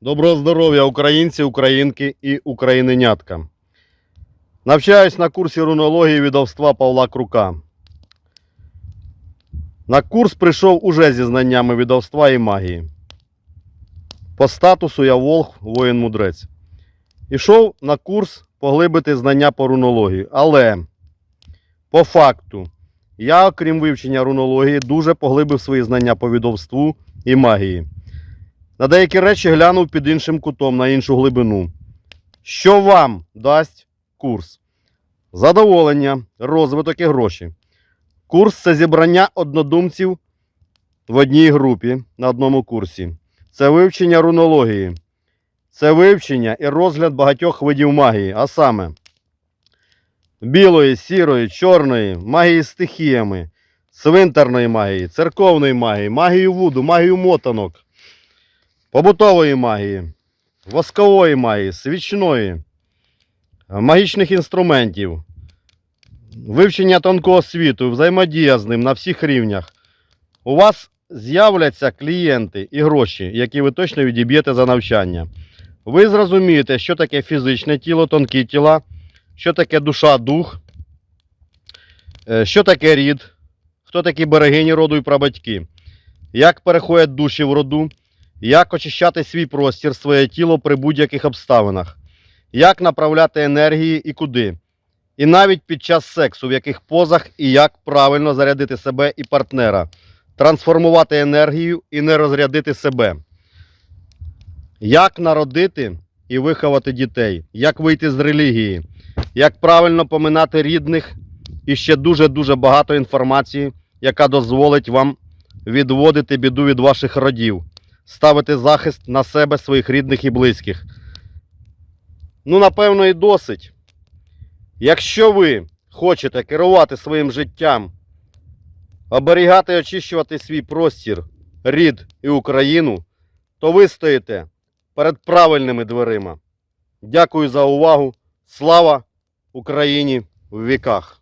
Доброго здоров'я, українці, українки і україненятка. Навчаюсь на курсі рунології відовства Павла Крука. На курс прийшов уже зі знаннями відовства і магії. По статусу я Волх, воїн-мудрець. Ішов на курс поглибити знання по рунології. Але по факту, я, окрім вивчення рунології, дуже поглибив свої знання по відовству і магії. На деякі речі глянув під іншим кутом на іншу глибину. Що вам дасть курс? Задоволення, розвиток і гроші. Курс це зібрання однодумців в одній групі на одному курсі. Це вивчення рунології. Це вивчення і розгляд багатьох видів магії, а саме білої, сірої, чорної, магії з стихіями, цвинтарної магії, церковної магії, магію вуду, магію мотанок побутової магії, воскової магії, свічної, магічних інструментів, вивчення тонкого світу, взаємодія з ним на всіх рівнях. У вас з'являться клієнти і гроші, які ви точно відіб'єте за навчання. Ви зрозумієте, що таке фізичне тіло, тонкі тіла, що таке душа, дух, е, що таке рід, хто такі берегині роду і прабатьки, як переходять душі в роду, як очищати свій простір, своє тіло при будь-яких обставинах, як направляти енергії і куди. І навіть під час сексу, в яких позах і як правильно зарядити себе і партнера, трансформувати енергію і не розрядити себе. Як народити і виховати дітей, як вийти з релігії, як правильно поминати рідних? І ще дуже-дуже багато інформації, яка дозволить вам відводити біду від ваших родів ставити захист на себе, своїх рідних і близьких. Ну, напевно, і досить. Якщо ви хочете керувати своїм життям, оберігати і очищувати свій простір, рід і Україну, то ви стоїте перед правильними дверима. Дякую за увагу. Слава Україні в віках!